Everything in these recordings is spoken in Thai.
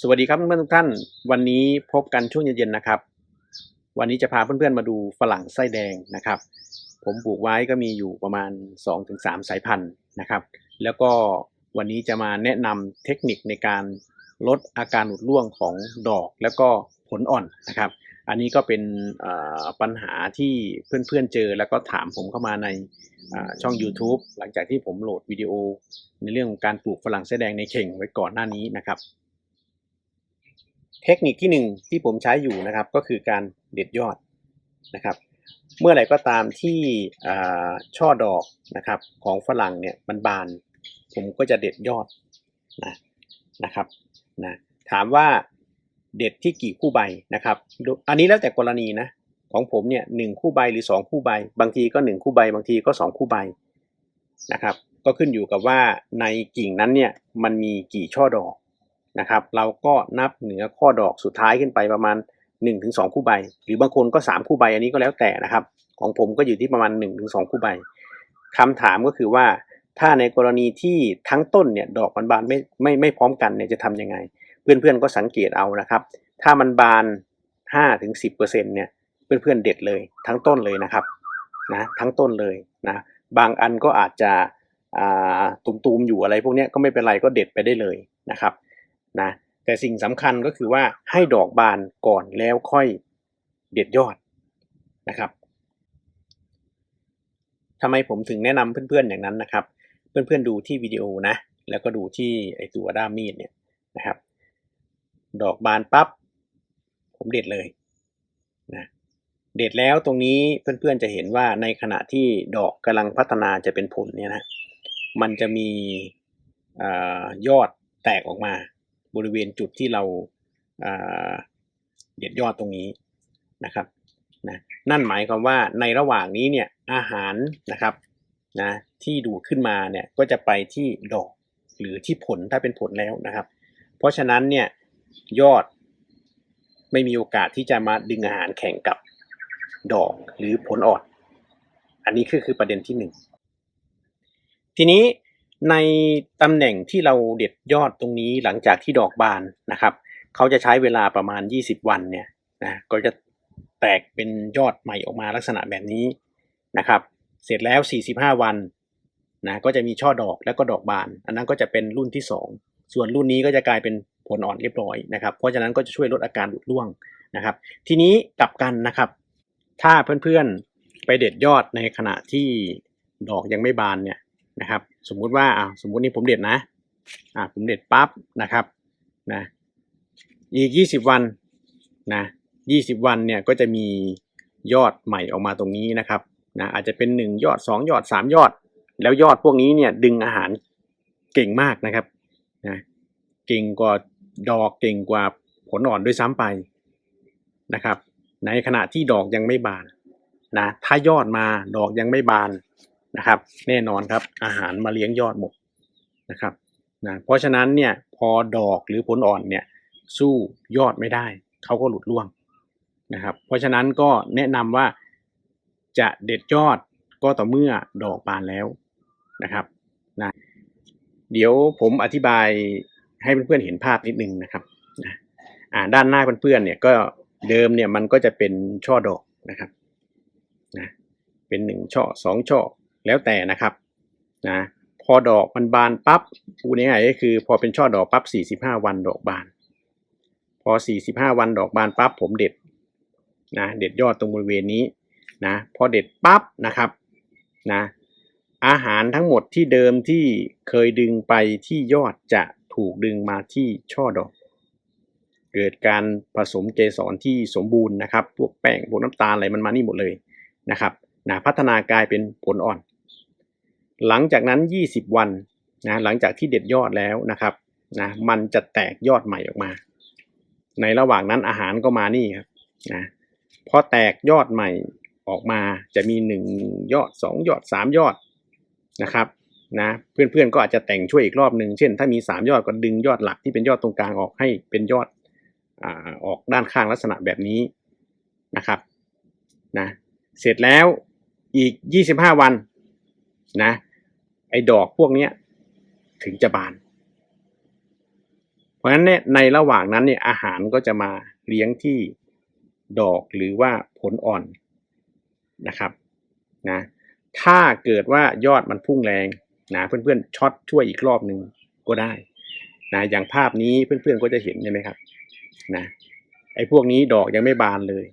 สวัสดีครับเพื่อนๆทุกท่าน วันนี้พบกันช่วงเย็นๆนะครับ วันนี้จะพาเพื่อนๆมาดูฝรั่งไส้แดงนะครับ ผมปลูกไว้ก็มีอยู่ประมาณ 2-3 สายพันธุ์นะครับ แล้วก็วันนี้จะมาแนะนำเทคนิคในการลดอาการหลุดร่วงของดอกแล้วก็ผลอ่อนนะครับ อันนี้ก็เป็นปัญหาที่เพื่อนๆเจอแล้วก็ถามผมเข้ามาในช่อง YouTube หลังจากที่ผมโหลดวิดีโอ ในเรื่องของการปลูกฝรั่งไส้แดงในเข่งไว้ก่อนหน้านี้นะครับ เทคนิคที่หนึ่งที่ผมใช้อยู่นะครับก็คือการเด็ดยอดนะครับ เมื่อไหร่ก็ตามที่ช่อดอกนะครับของฝรั่งเนี่ยมันบาน ผมก็จะเด็ดยอดนะนะครับนะถามว่าเด็ดที่กี่คู่ใบนะครับ อันนี้แล้วแต่กรณีนะของผมเนี่ยหนึ่งคู่ใบหรือสองคู่ใบ บางทีก็หนึ่งคู่ใบบางทีก็สองคู่ใบนะครับ ก็ขึ้นอยู่กับว่าในกิ่งนั้นเนี่ยมันมีกี่ช่อดอก นะครับ เราก็นับเหนือข้อดอกสุดท้ายขึ้นไปประมาณ 1-2 คู่ใบ หรือบางคนก็ 3 คู่ใบอันนี้ก็แล้วแต่นะครับ ของผมก็อยู่ที่ประมาณ 1-2 คู่ใบคำถามก็คือว่าถ้าในกรณีที่ทั้งต้นเนี่ยดอกมันบานไม่ไม่ไม่พร้อมกันเนี่ยจะทำยังไง เพื่อนๆก็สังเกตเอานะครับ ถ้ามันบาน 5-10%เนี่ยเพื่อนๆเด็ดเลยทั้งต้นเลยนะครับนะทั้งต้นเลยนะบางอันก็อาจจะอ่าตุมๆอยู่อะไรพวกนี้ก็ไม่เป็นไรก็เด็ดไปได้เลยนะครับ นะแต่สิ่งสำคัญก็คือว่าให้ดอกบานก่อนแล้วค่อยเด็ดยอดนะครับทำไมผมถึงแนะนำเพื่อนๆอย่างนั้นนะครับ เพื่อนๆดูที่วิดีโอนะ แล้วก็ดูที่ไอตัวด้ามมีดเนี่ยนะครับ ดอกบานปั๊บผมเด็ดเลยนะเด็ดแล้วตรงนี้เพื่อนๆจะเห็นว่าในขณะที่ดอกกำลังพัฒนาจะเป็นผลเนี่ยนะมันจะมีอยอดแตกออกมา บริเวณจุดที่เราเด็ดยอดตรงนี้นะครับนะนั่นหมายความว่าในระหว่างนี้เนี่ยอาหารนะครับนะที่ดูขึ้นมาเนี่ยก็จะไปที่ดอกหรือที่ผลถ้าเป็นผลแล้วนะครับ เพราะฉะนั้นเนี่ยยอดไม่มีโอกาสที่จะมาดึงอาหารแข่งกับดอกหรือผลอ่อน อันนี้คือคือประเด็นที่หนึ่งทีนี้ ในตำแหน่งที่เราเด็ดยอดตรงนี้หลังจากที่ดอกบานนะครับ เขาจะใช้เวลาประมาณ 20 วันเนี่ยนะก็จะแตกเป็นยอดใหม่ออกมาลักษณะแบบนี้นะครับ เสร็จแล้ว 45 วันนะก็จะมีช่อดอกแล้วก็ดอกบาน อันนั้นก็จะเป็นรุ่นที่ 2 ส่วนรุ่นนี้ก็จะกลายเป็นผลอ่อนเรียบร้อยนะครับ เพราะฉะนั้นก็จะช่วยลดอาการหลุดร่วงนะครับ ทีนี้กลับกันนะครับ ถ้าเพื่อนๆไปเด็ดยอดในขณะที่ดอกยังไม่บานเนี่ย นะครับ สมมุติว่าอ่าสมมุตินี่ผมเด็ดนะอ่าผมเด็ดปั๊บนะครับนะอีก 20 วันนะ20 วันเนี่ยก็จะมียอดใหม่ออกมาตรงนี้นะครับนะอาจจะเป็น 1 ยอด 2 ยอด 3 ยอด แล้วยอดพวกนี้เนี่ยดึงอาหารเก่งมากนะครับนะเก่งกว่าดอกเก่งกว่าผลอ่อนด้วยซ้ำไปนะครับ ในขณะที่ดอกยังไม่บานนะถ้ายอดมาดอกยังไม่บาน นะครับ แน่นอนครับอาหารมาเลี้ยงยอดหมดนะครับนะเพราะฉะนั้นเนี่ยพอดอกหรือผลอ่อนเนี่ยสู้ยอดไม่ได้เขาก็หลุดร่วงนะครับ เพราะฉะนั้นก็แนะนำว่าจะเด็ดยอดก็ต่อเมื่อดอกบานแล้วนะครับนะเดี๋ยวผมอธิบายให้เพื่อนๆเห็นภาพนิดนึงนะครับนะอ่าด้านหน้าเพื่อนๆเนี่ยก็เดิมเนี่ยมันก็จะเป็นช่อดอกนะครับนะเป็นหนึ่งช่อสองช่อ แล้วแต่นะครับนะพอดอกมันบานปั๊บพูดง่ายๆก็คือ พอเป็นช่อดอกปั๊บสี่สิบห้าวันดอกบาน พอสี่สิบห้าวันดอกบานปั๊บผมเด็ดนะเด็ดยอดตรงบริเวณนี้นะพอเด็ดปั๊บนะครับนะอาหารทั้งหมดที่เดิมที่เคยดึงไปที่ยอดจะถูกดึงมาที่ช่อดอก เกิดการผสมเกสรที่สมบูรณ์นะครับ พวกแป้งพวกน้ำตาลอะไรมันมานี่หมดเลยนะครับนะพัฒนากลายเป็นผลอ่อน หลังจากนั้น 20 วันนะหลังจากที่เด็ดยอดแล้วนะครับนะมันจะแตกยอดใหม่ออกมา ในระหว่างนั้นอาหารก็มานี่ครับนะพอแตกยอดใหม่ออกมาจะมี 1 ยอด 2 ยอด 3 ยอดนะครับนะเพื่อนๆก็อาจจะแต่งช่วยอีกรอบหนึ่งเช่น ถ้ามี 3 ยอดก็ดึงยอดหลักที่เป็นยอดตรงกลางออกให้เป็นยอดอ่าออกด้านข้างลักษณะแบบนี้นะครับนะเสร็จแล้วอีก 25 วันนะ ไอ้ดอกพวกเนี้ยถึงจะบาน เพราะฉะนั้นเนี่ยในระหว่างนั้นเนี่ยอาหารก็จะมาเลี้ยงที่ดอกหรือว่าผลอ่อนนะครับนะถ้าเกิดว่ายอดมันพุ่งแรงนะเพื่อนๆช็อตช่วยอีกรอบหนึ่งก็ได้นะอย่างภาพนี้เพื่อนๆก็จะเห็นใช่ไหมครับนะไอ้พวกนี้ดอกยังไม่บานเลย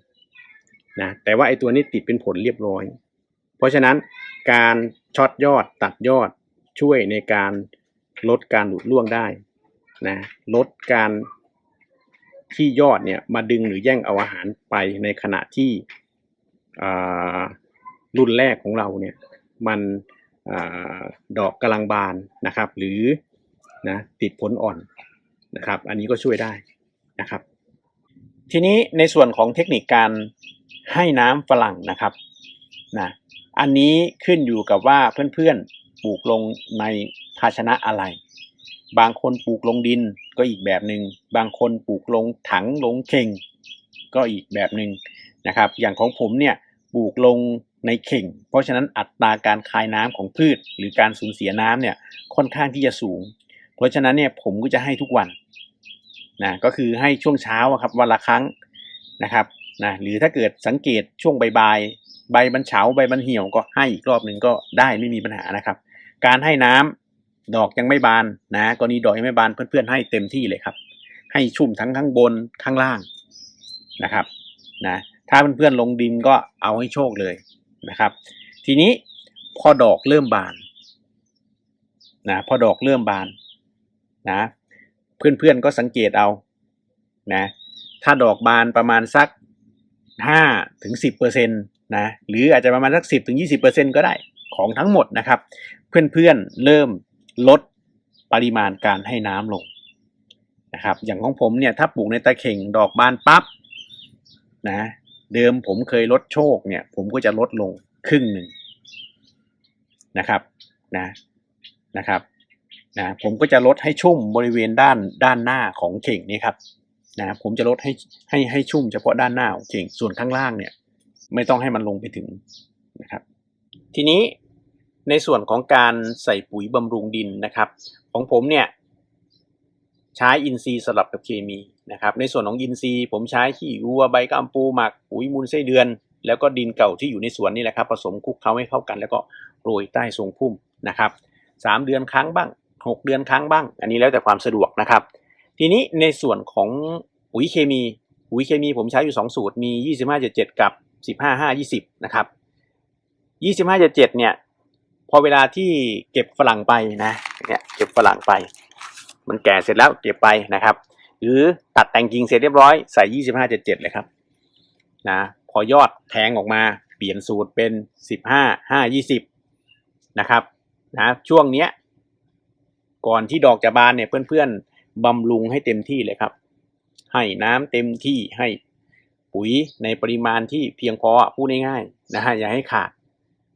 นะแต่ว่าไอ้ตัวนี้ติดเป็นผลเรียบร้อย เพราะฉะนั้นการ ช็อตยอดตัดยอดช่วยในการลดการหลุดร่วงได้นะลดการที่ยอดเนี่ยมาดึงหรือแย่งเอาอาหารไปในขณะที่รุ่นแรกของเราเนี่ยมันอดอกกำลังบานนะครับ หรือนะติดผลอ่อนนะครับ อันนี้ก็ช่วยได้นะครับ ทีนี้ในส่วนของเทคนิคการให้น้ำฝรั่งนะครับนะ อันนี้ขึ้นอยู่กับว่าเพื่อนๆปลูกลงในภาชนะอะไร บางคนปลูกลงดินก็อีกแบบหนึ่งบางคนปลูกลงถังลงเข่ง ก็อีกแบบหนึ่งนะครับ อย่างของผมเนี่ยปลูกลงในเข่ง เพราะฉะนั้นอัตราการคายน้ำของพืช หรือการสูญเสียน้ำเนี่ยค่อนข้างที่จะสูง เพราะฉะนั้นเนี่ยผมก็จะให้ทุกวันนะก็คือให้ช่วงเช้าครับวันละครั้งนะครับนะหรือถ้าเกิดสังเกตช่วงบ่าย ใบมันเฉาใบมันเหี่ยวก็ให้อีกรอบหนึ่งก็ได้ไม่มีปัญหานะครับ การให้น้ำดอกยังไม่บานนะกรณีดอกยังไม่บานเพื่อนๆให้เต็มที่เลยครับ ให้ชุ่มทั้งข้างบนข้างล่างนะครับนะถ้าเพื่อนๆลงดินก็เอาให้โชคเลยนะครับ ทีนี้พอดอกเริ่มบานนะพอดอกเริ่มบานนะเพื่อนๆก็สังเกตเอานะถ้าดอกบานประมาณสักห้าถึงสิบเปอร์เซ็นต์ นะหรืออาจจะประมาณสักสิบถึงยี่สิบเปอร์เซ็นต์ก็ได้ของทั้งหมดนะครับ เพื่อนๆเริ่มลดปริมาณการให้น้ำลงนะครับอย่างของผมเนี่ยถ้าปลูกในตะเข่งดอกบานปั๊บนะเดิมผมเคยลดโชคเนี่ยผมก็จะลดลงครึ่งหนึ่งนะครับนะนะครับนะผมก็จะลดให้ชุ่มบริเวณด้านด้านหน้าของเข่งนี่ครับนะผมจะลดให้ให้ให้ชุ่มเฉพาะด้านหน้าของเข่งส่วนข้างล่างเนี่ย ไม่ต้องให้มันลงไปถึงนะครับ ทีนี้ในส่วนของการใส่ปุ๋ยบำรุงดินนะครับ ของผมเนี่ยใช้อินทรีย์สลับกับเคมีนะครับในส่วนของอินทรีย์ผมใช้ขี้วัวใบกัมปูหมักปุ๋ยมูลไส้เดือน แล้วก็ดินเก่าที่อยู่ในสวนนี่แหละครับผสมคลุกเคล้าให้เข้ากัน แล้วก็โรยใต้ทรงพุ่มนะครับสามเดือนครั้งบ้างหกเดือนครั้งบ้าง อันนี้แล้วแต่ความสะดวกนะครับ ทีนี้ในส่วนของปุ๋ยเคมี ปุ๋ยเคมีผมใช้อยู่ 2 สูตรมี 2577 กับ 15 5 20นะครับ2577เจ็ดเนี่ย พอเวลาที่เก็บฝรั่งไปนะเนี่ยเก็บฝรั่งไป มันแก่เสร็จแล้วเก็บไปนะครับ หรือตัดแต่งกิ่งเสร็จเรียบร้อยใส่2577เจ็ดเลยครับนะพอยอดแทงออกมาเปลี่ยนสูตรเป็น15 5 20นะครับนะช่วงเนี้ยก่อนที่ดอกจะบานเนี่ยเพื่อนๆบำรุงให้เต็มที่เลยครับ ให้น้ำเต็มที่ให้ ปุ๋ยในปริมาณที่เพียงพอพูดง่ายๆนะฮะอย่าให้ขาด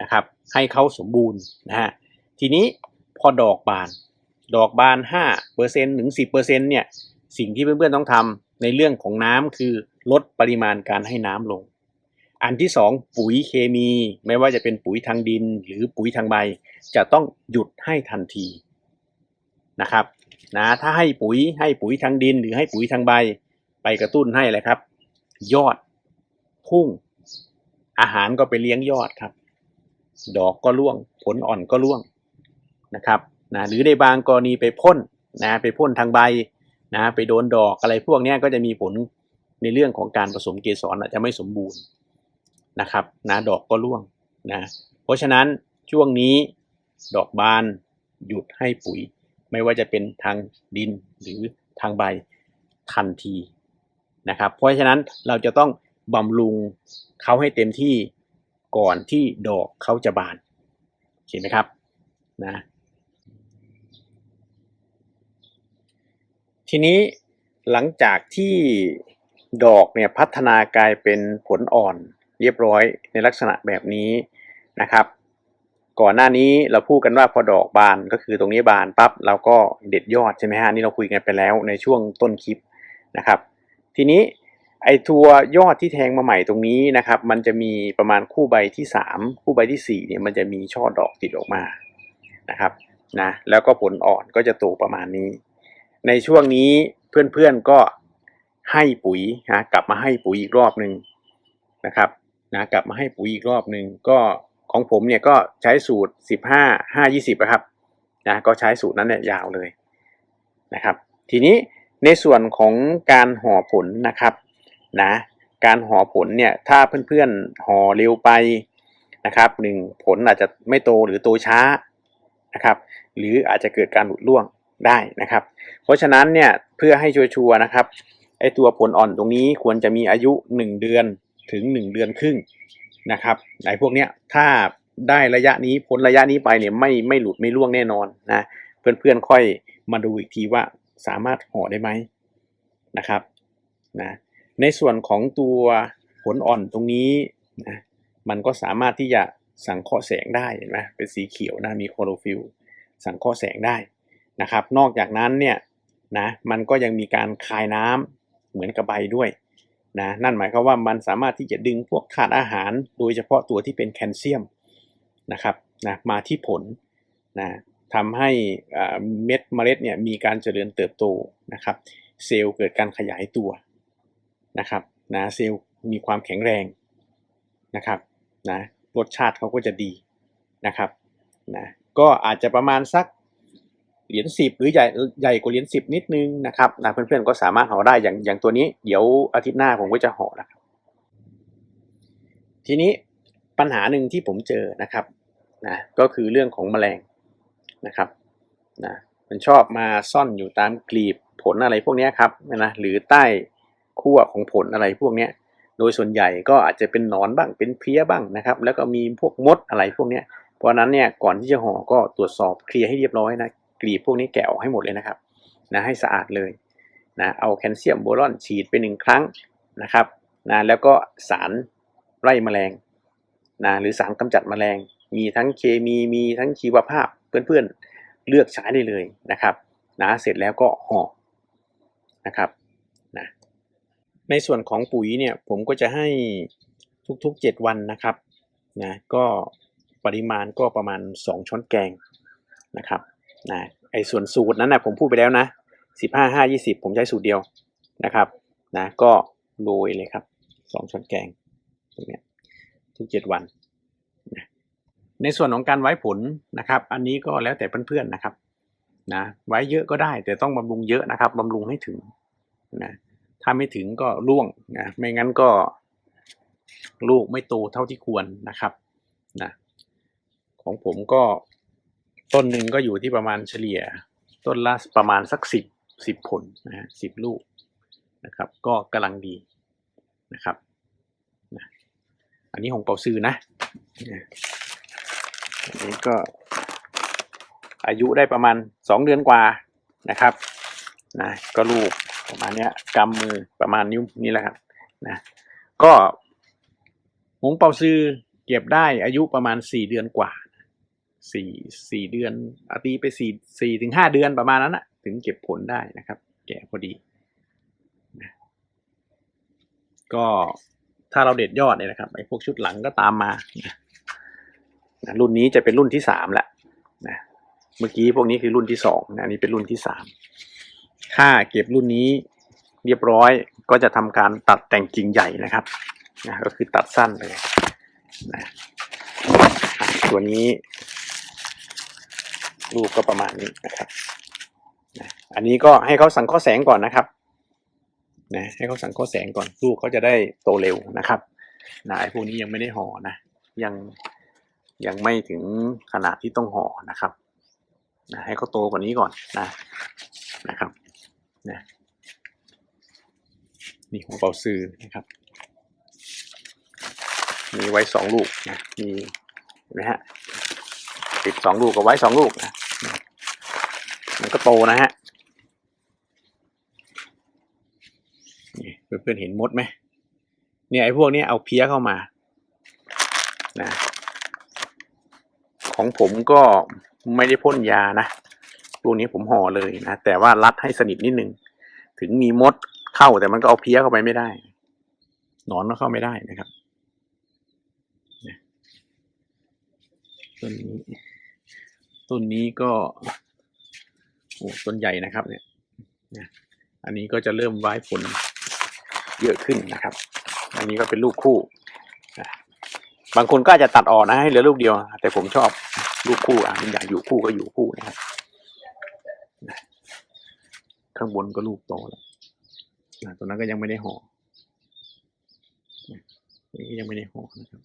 นะครับ ให้เขาสมบูรณ์นะฮะทีนี้พอดอกบาน ดอกบาน5เปอร์เซ็นถึง10เปอร์เซ็นเนี่ยสิ่งที่เพื่อนๆต้องทำในเรื่องของน้ำคือลดปริมาณการให้น้ำลง อันที่สองปุ๋ยเคมี ไม่ว่าจะเป็นปุ๋ยทางดิน หรือปุ๋ยทางใบ จะต้องหยุดให้ทันทีนะครับนะถ้าให้ปุ๋ยให้ปุ๋ยทางดิน หรือให้ปุ๋ยทางใบ ไปกระตุ้นให้เลยครับ ยอดพุ่ง อาหารก็ไปเลี้ยงยอดครับ ดอกก็ร่วง ผลอ่อนก็ร่วงนะครับนะหรือในบางกรณีไปพ่นนะไปพ่นทางใบนะไปโดนดอกอะไรพวกนี้ก็จะมีผลในเรื่องของการผสมเกสรอาจจะไม่สมบูรณ์นะครับนะดอกก็ร่วงนะเพราะฉะนั้นช่วงนี้ดอกบานหยุดให้ปุ๋ย ไม่ว่าจะเป็นทางดินหรือทางใบทันที นะครับ เพราะฉะนั้นเราจะต้องบำรุงเขาให้เต็มที่ก่อนที่ดอกเขาจะบานเห็นไหมครับนะทีนี้หลังจากที่ดอกเนี่ยพัฒนากลายเป็นผลอ่อนเรียบร้อยในลักษณะแบบนี้นะครับ ก่อนหน้านี้เราพูดกันว่าพอดอกบานก็คือตรงนี้บานปั๊บเราก็เด็ดยอดใช่ไหมฮะนี่เราคุยกันไปแล้วในช่วงต้นคลิปนะครับ ทีนี้ไอตัวยอดที่แทงมาใหม่ตรงนี้นะครับ มันจะมีประมาณคู่ใบที่ 3 คู่ใบที่ 4เนี่ยมันจะมีช่อดอกติดออกมานะครับนะแล้วก็ผลอ่อนก็จะโตประมาณนี้ ในช่วงนี้เพื่อนๆก็ให้ปุ๋ยนะกลับมาให้ปุ๋ยอีกรอบหนึ่งนะครับนะกลับมาให้ปุ๋ยอีกรอบหนึ่งก็ของผมเนี่ยก็ใช้สูตร 15 5 20นะครับนะก็ใช้สูตรนั้นเนี่ยยาวเลยนะครับ ทีนี้ ในส่วนของการห่อผลนะครับนะการห่อผลเนี่ยถ้าเพื่อนๆห่อเร็วไปนะครับหนึ่งผลอาจจะไม่โตหรือโตช้านะครับหรืออาจจะเกิดการหลุดร่วงได้นะครับ เพราะฉะนั้นเนี่ยเพื่อให้ชัวร์นะครับไอตัวผลอ่อนตรงนี้ควรจะมีอายุ 1 เดือนถึง 1 เดือนครึ่งนะครับไอพวกเนี้ยถ้าได้ระยะนี้พ้นระยะนี้ไปเนี่ยไม่ไม่หลุดไม่ร่วงแน่นอนนะเพื่อนๆค่อยมาดูอีกทีว่า สามารถห่อได้ไหมนะครับนะในส่วนของตัวผลอ่อนตรงนี้นะมันก็สามารถที่จะสังเคราะห์แสงได้เห็นไหมเป็นสีเขียวนะมีโคลอโรฟิลสังเคราะห์แสงได้นะครับ นอกจากนั้นเนี่ยนะมันก็ยังมีการคายน้ำเหมือนกับใบด้วยนะนั่นหมายความว่ามันสามารถที่จะดึงพวกธาตุอาหาร โดยเฉพาะตัวที่เป็นแคลเซียมนะครับนะมาที่ผลนะ ทำให้เม็ดเมล็ดเนี่ยมีการเจริญเติบโตนะครับ เซลล์เกิดการขยายตัวนะครับนะเซลล์มีความแข็งแรงนะครับนะรสชาติเขาก็จะดีนะครับนะก็อาจจะประมาณสักเหรียญสิบหรือใหญ่ใหญ่กว่าเหรียญสิบนิดนึงนะครับนะเพื่อนๆก็สามารถห่อได้อย่างอย่างตัวนี้ เดี๋ยวอาทิตย์หน้าผมก็จะห่อนะครับ ทีนี้ปัญหาหนึ่งที่ผมเจอนะครับนะก็คือเรื่องของแมลง นะครับนะมันชอบมาซ่อนอยู่ตามกลีบผลอะไรพวกนี้ครับนะหรือใต้ขั้วของผลอะไรพวกนี้โดยส่วนใหญ่ก็อาจจะเป็นหนอนบ้างเป็นเพลี้ยบ้างนะครับ แล้วก็มีพวกมดอะไรพวกนี้เพราะนั้นเนี่ยก่อนที่จะห่อก็ตรวจสอบเคลียร์ให้เรียบร้อยนะกลีบพวกนี้แกะออกให้หมดเลยนะครับนะให้สะอาดเลยนะเอาแคลเซียมโบรอนฉีดไปหนึ่งครั้งนะครับนะแล้วก็สารไล่แมลงนะหรือสารกำจัดแมลง มีทั้งเคมีมีทั้งชีวภาพ เพื่อนๆเลือกใช้ได้เลยนะครับนะเสร็จแล้วก็ห่อนะครับนะในส่วนของปุ๋ยเนี่ยผมก็จะให้ทุกๆ 7 วันนะครับนะก็ปริมาณก็ประมาณ 2 ช้อนแกงนะครับนะไอ้ส่วนสูตรนั้นนะผมพูดไปแล้วนะ 15 5 20 ผมใช้สูตรเดียวนะครับนะก็โรยเลยครับ 2 ช้อนแกงตรงเนี้ยทุก 7 วัน ในส่วนของการไว้ผลนะครับ อันนี้ก็แล้วแต่เพื่อนๆนะครับนะไว้เยอะก็ได้ แต่ต้องบำรุงเยอะนะครับบำรุงให้ถึงนะถ้าไม่ถึงก็ร่วงนะไม่งั้นก็ลูกไม่โตเท่าที่ควรนะครับนะของผมก็ต้นหนึ่งก็อยู่ที่ประมาณเฉลี่ย ต้นละประมาณสักสิบสิบผลนะสิบลูกนะครับ ก็กำลังดีนะครับนะอันนี้ของเปาซื้อนะ นะอันนี้ก็อายุได้ประมาณสองเดือนกว่านะครับนะก็ลูกประมาณเนี้ยกำมือประมาณนิ้วนี้แหละครับนะก็หงเปาซื้อเก็บได้อายุประมาณสี่เดือนกว่าสี่สี่เดือนอาตีไปสี่สี่ถึงห้าเดือนประมาณนั้นนะถึงเก็บผลได้นะครับ แก่พอดีนะก็ถ้าเราเด็ดยอดเนี่ยนะครับไอ้พวกชุดหลังก็ตามมานะ นะรุ่นนี้จะเป็นรุ่นที่สามแหละนะเมื่อกี้พวกนี้คือรุ่นที่สองนะนี้เป็นรุ่นที่สามถ้าเก็บรุ่นนี้เรียบร้อยก็จะทำการตัดแต่งกิ่งใหญ่นะครับนะก็คือตัดสั้นเลยนะตัวนี้ลูกก็ประมาณนี้นะครับนะอันนี้ก็ให้เขาสังเคราะห์แสงก่อนนะครับนะให้เขาสังเคราะห์แสงก่อนลูกเขาจะได้โตเร็วนะครับนะไอ้พวกนี้ยังไม่ได้ห่อนะยัง ยังไม่ถึงขนาดที่ต้องห่อนะครับนะให้เขาโตกว่านี้ก่อนนะนะครับนะนี่ของเปาซื้อนะครับ มีไว้สองลูกนะมีเห็นไหมฮะติดสองลูกกับไว้สองลูกนะมันก็โตนะฮะนี่เพื่อนๆเห็นมดไหมเนี่ยไอ้พวกนี้เอาเพี้ยเข้ามานะ ของผมก็ไม่ได้พ่นยานะพวกนี้ผมห่อเลยนะ แต่ว่ารัดให้สนิทนิดนึง ถึงมีมดเข้าแต่มันก็เอาเพี้ยเข้าไปไม่ได้ หนอนก็เข้าไม่ได้นะครับต้นนี้ต้นนี้ก็โอ้ต้นใหญ่นะครับ เนี่ยอันนี้ก็จะเริ่มไว้ผลเยอะขึ้นนะครับ อันนี้ก็เป็นลูกคู่ บางคนก็อาจจะตัดออกนะให้เหลือลูกเดียว แต่ผมชอบลูกคู่อะมันอยากอยู่คู่ก็อยู่คู่นะครับข้างบนก็ลูกโตแล้วตัวนั้นก็ยังไม่ได้ห่อนี่ยังไม่ได้ห่อนะครับ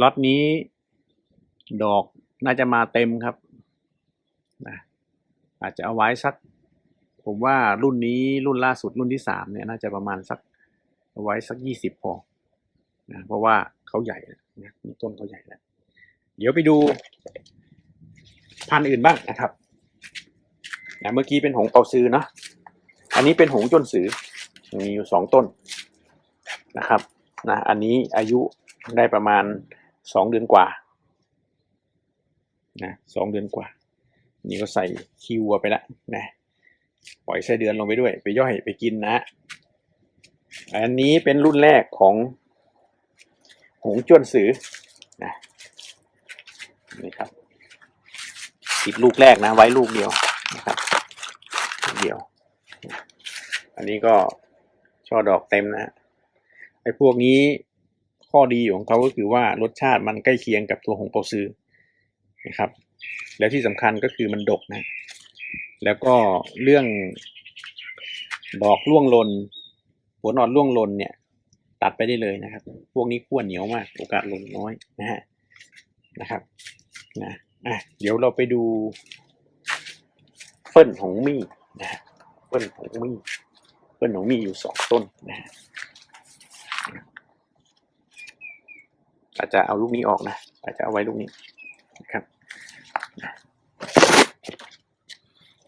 ล็อตนี้ดอกน่าจะมาเต็มครับนะอาจจะเอาไว้สัก ผมว่ารุ่นนี้รุ่นล่าสุดรุ่นที่สามเนี่ยน่าจะประมาณสักเอาไว้สักยี่สิบพอนะเพราะว่าเขาใหญ่นะต้นเขาใหญ่แล้ว เดี๋ยวไปดูพันธุ์อื่นบ้างนะครับนะเมื่อกี้เป็นหงเปาซือเนาะอันนี้เป็นหงจนสือ มีอยู่สองต้นนะครับนะอันนี้อายุได้ประมาณ สองเดือนกว่านะสองเดือนกว่า นี่ก็ใส่คิวัวไปแล้วนะปล่อยไส้เดือนลงไปด้วย ไปย่อยไปกินนะ อันนี้เป็นรุ่นแรกของหงจวนสือนะนี่ครับติดลูกแรกนะ ไว้ลูกเดียวนะครับเดียว อันนี้ก็ช่อดอกเต็มนะไอ้พวกนี้ ข้อดีของเขาก็คือว่ารสชาติมันใกล้เคียงกับตัวหงเปาซือนะครับ แล้วที่สำคัญก็คือมันดกนะ แล้วก็เรื่องดอกร่วงหลนผลอ่อนร่วงหลนเนี่ย ตัดไปได้เลยนะครับ พวกนี้ขั้วเหนียวมาก โอกาสหล่นน้อยนะฮะนะครับนะอะเดี๋ยวเราไปดูเฟิ่นหงมี่นะฮะเฟิ่นหงมี่เฟิ่นหงมี่อยู่สองต้นนะฮะ อาจจะเอาลูกนี้ออกนะ อาจจะเอาไว้ลูกนี้นะครับ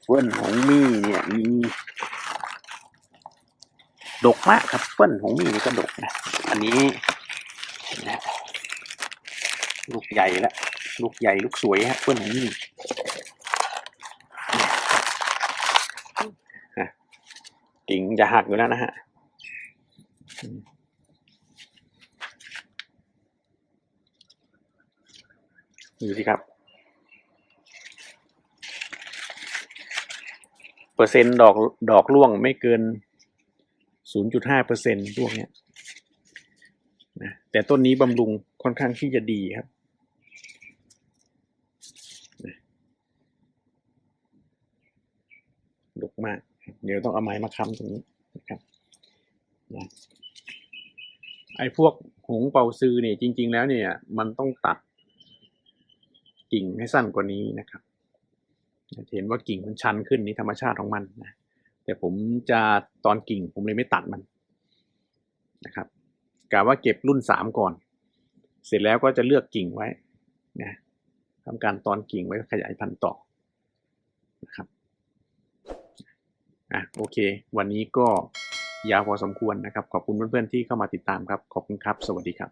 เฟิ่นหงมี่เนี่ยมีดกมากครับเฟิ่นหงมี่นี่ก็ดกนะ อันนี้นะลูกใหญ่แล้วลูกใหญ่ลูกสวยฮะเฟิ่นหงมี่อะกิ่งจะหักอยู่แล้วนะฮะ ดูสิครับ เปอร์เซ็นต์ดอกดอกร่วงไม่เกิน 0.5เปอร์เซ็นต์พวกเนี้ยนะแต่ต้นนี้บำรุงค่อนข้างที่จะดีครับนะดกมาก เดี๋ยวต้องเอาไม้มาค้ำตรงนี้นะครับนะไอ้พวกหงเป่าซือเนี่ยจริง ๆ แล้วเนี่ย มันต้องตัด กิ่งให้สั้นกว่านี้นะครับเห็นว่ากิ่งมันชันขึ้นนี่ธรรมชาติของมันนะแต่ผมจะตอนกิ่งผมเลยไม่ตัดมันนะครับกะว่าเก็บรุ่นสามก่อน เสร็จแล้วก็จะเลือกกิ่งไว้นะทำการตอนกิ่งไว้ขยายพันธุ์ต่อนะครับอะโอเค วันนี้ก็ยาวพอสมควรนะครับ ขอบคุณเพื่อนๆที่เข้ามาติดตามครับ ขอบคุณครับ สวัสดีครับ